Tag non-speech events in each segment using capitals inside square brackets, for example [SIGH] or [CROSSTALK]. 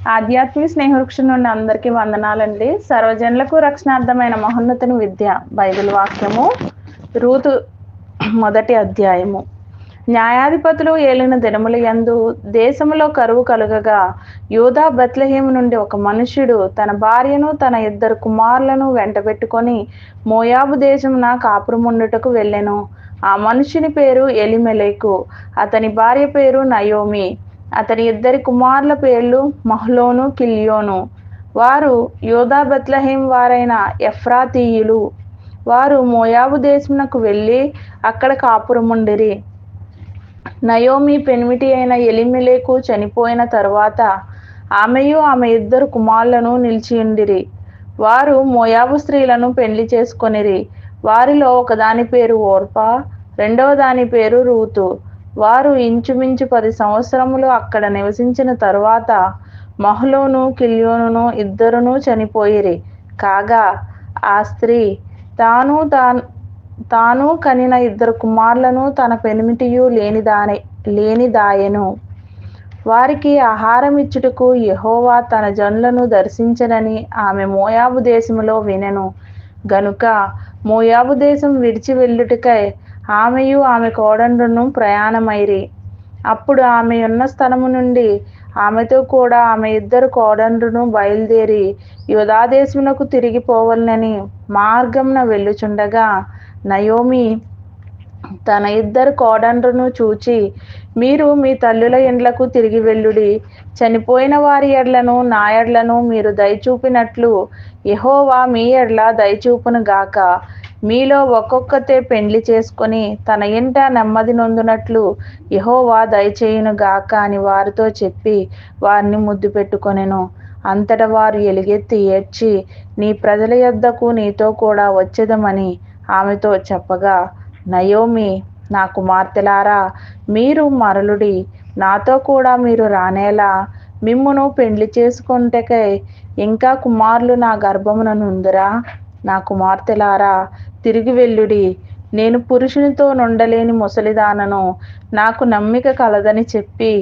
ఆధ్యాత్మిక స్నేహవృక్షం నుండి అందరికీ వందనాలండి. సర్వజనులకు రక్షణార్థమైన మహోన్నతుని విద్య. బైబిల్ వాక్యము రూతు మొదటి అధ్యాయము. న్యాయాధిపతులు ఏలిన దినముల యందు దేశంలో కరువు కలుగగా యూదా బత్లహేము నుండి ఒక మనుష్యుడు తన భార్యను తన ఇద్దరు కుమారులను వెంటబెట్టుకొని మోయాబు దేశమున కాపురముండుటకు వెళ్ళెను. ఆ మనుషుని పేరు ఎలిమెలేకు. అతని భార్య పేరు నయోమి. అతని ఇద్దరి కుమారుల పేర్లు మహ్లోను కిల్యోను. వారు యోధా బెత్లహేం వారైన ఎఫ్రాతీయులు. వారు మోయాబు దేశమునకు వెళ్ళి అక్కడ కాపురముండిరి. నయోమి పెనిమిటి అయిన ఎలిమెలేకు చనిపోయిన తరువాత ఆమెయు ఆమె ఇద్దరు కుమారులను నిలిచియుండిరి వారు మోయాబు స్త్రీలను పెళ్ళి చేసుకొనిరి. వారిలో ఒకదాని పేరు ఓర్పా రెండవ దాని పేరు రూతు. వారు ఇంచుమించు పది సంవత్సరములు అక్కడ నివసించిన తరువాత మహలోను కిల్యోనును ఇద్దరును చనిపోయిరి. కాగా ఆ స్త్రీ తాను తాను తాను కనిన ఇద్దరు కుమారులను తన పెనిమిటియు లేనిదాని లేనిదాయెను. వారికి ఆహారం ఇచ్చుటకు యహోవా తన జనులను దర్శించనని ఆమె మోయాబు దేశములో వినెను. గనుక మోయాబు దేశం విడిచి వెళ్ళుటకై ఆమెయు ఆమె కోడండ్రును ప్రయాణమైరి. అప్పుడు ఆమె ఉన్న స్థలము నుండి ఆమెతో కూడా ఆమె ఇద్దరు కోడండ్రును బయలుదేరి యుధాదేశమునకు తిరిగిపోవాలని మార్గంన వెళ్ళుచుండగా నయోమి తన ఇద్దరు కోడండ్రును చూచి మీరు మీ తల్లుల ఇండ్లకు తిరిగి వెళ్ళుడి. చనిపోయిన వారి ఎడ్లను నా ఎడ్లను మీరు దయచూపినట్లు యహోవా మీ ఎడ్ల దయచూపును గాక. మీలో ఒక్కొక్కతే పెండ్లి చేసుకొని తన ఇంట నెమ్మది నొందునట్లు యహోవా దయచేయును గాక అని వారితో చెప్పి వారిని ముద్దు పెట్టుకొనెను. అంతట వారు ఎలుగెత్తి ఏడ్చి నీ ప్రజల యొద్దకు నీతో కూడా వచ్చేదమని ఆమెతో చెప్పగా నయోమి నా కుమార్తెలారా మీరు మరలుడి. నాతో కూడా మీరు రానేలా. మిమ్మును పెండ్లి చేసుకుంటకై ఇంకా కుమారులు నా గర్భమున నుందురా? నా కుమార్తెలారా తిరిగి వెళ్ళుడి. నేను పురుషునితో నుండలేని ముసలిదానను నాకు నమ్మిక కలదని చెప్పి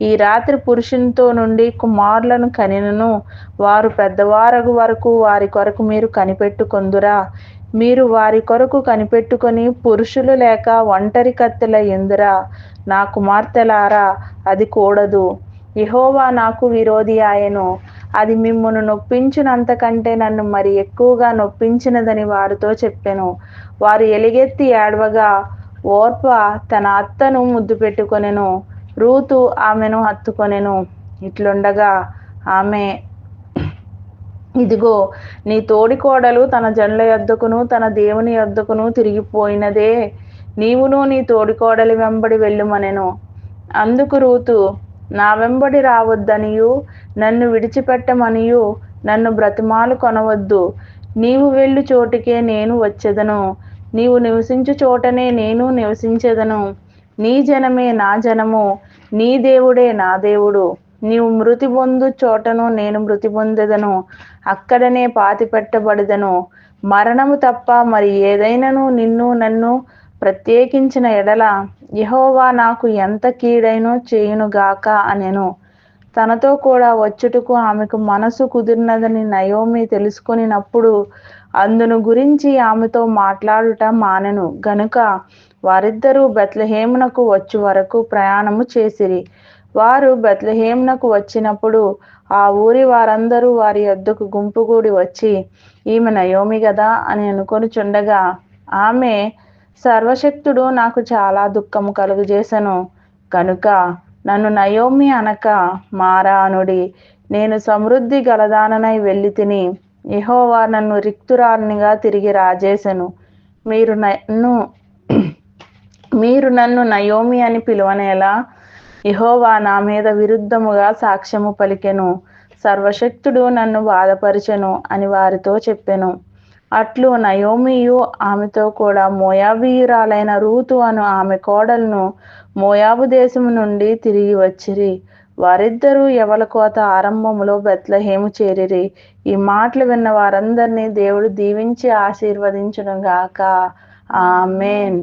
ఈ రాత్రి పురుషునితో నుండి కుమారులను కనినను. వారు పెద్దవారగు వరకు వారి కొరకు మీరు కనిపెట్టుకొందురా. మీరు వారి కొరకు కనిపెట్టుకొని పురుషులు లేక ఒంటరి కత్తెల ఎందురా? నా కుమార్తెలారా అది కూడదు. ఇహోవా నాకు విరోధి ఆయను అది మిమ్మును నొప్పించినంతకంటే నన్ను మరి ఎక్కువగా నొప్పించినదని వారితో చెప్పాను. వారు ఎలుగెత్తి ఏడవగా ఓర్ప తన అత్తను ముద్దు పెట్టుకొనెను. రూతు ఆమెను హత్తుకొనెను. ఇట్లుండగా ఆమె ఇదిగో నీ తోడికోడలు తన జనుల యొద్దకును తన దేవుని యొద్దకును తిరిగిపోయినదే. నీవును నీ తోడికోడలి వెంబడి వెళ్ళుమనెను. అందుకు రూతు నా వెంబడి రావద్దనియు నన్ను విడిచిపెట్టమనియు నన్ను బ్రతిమాలు కొనవద్దు. నీవు వెళ్ళు చోటికే నేను వచ్చేదను. నీవు నివసించు చోటనే నేను నివసించేదను. నీ జనమే నా జనము నీ దేవుడే నా దేవుడు. నీవు మృతి పొందు చోటను నేను మృతి పొందెదను. అక్కడనే పాతి పెట్టబడదను మరణము తప్ప మరి ఏదైనాను నిన్ను నన్ను ప్రత్యేకించిన ఎడల యహోవా నాకు ఎంత కీడైనో చేయునుగాక అనెను. తనతో కూడా వచ్చుటకు ఆమెకు మనసు కుదిరినదని నయోమి తెలుసుకొనినప్పుడు అందును గురించి ఆమెతో మాట్లాడుట మానెను. గనుక వారిద్దరూ బెత్లహేమునకు వచ్చు వరకు ప్రయాణము చేసిరి. వారు బెత్లహేమునకు వచ్చినప్పుడు ఆ ఊరి వారందరూ వారి యొద్దకు గుంపుగూడి వచ్చి ఈమె నయోమి గదా? అని అనుకొని చుండగా ఆమె సర్వశక్తుడు నాకు చాలా దుఃఖము కలుగజేసెను. కనుక నన్ను నయోమి అనక మారా అనుడి. నేను సమృద్ధి గలదాననై వెళ్ళి తిని యహోవా నన్ను రిక్తురాలినిగా తిరిగి రాజేసెను. మీరు నన్ను [CLEARS THROAT] మీరు నన్ను నయోమి అని పిలువనేలా యహోవా నా మీద విరుద్ధముగా సాక్ష్యము పలికెను. సర్వశక్తుడు నన్ను బాధపరిచెను అని వారితో చెప్పెను. అట్లు నయోమియు ఆమెతో కూడా మోయాబీయురాలైన రూతు అను ఆమె కోడలను మోయాబు దేశము నుండి తిరిగి వచ్చిరి. వారిద్దరూ ఎవల కోత ఆరంభములో బెత్లహేము చేరిరి. ఈ మాటలు విన్న వారందరినీ దేవుడు దీవించి ఆశీర్వదించును గాక. ఆమెన్.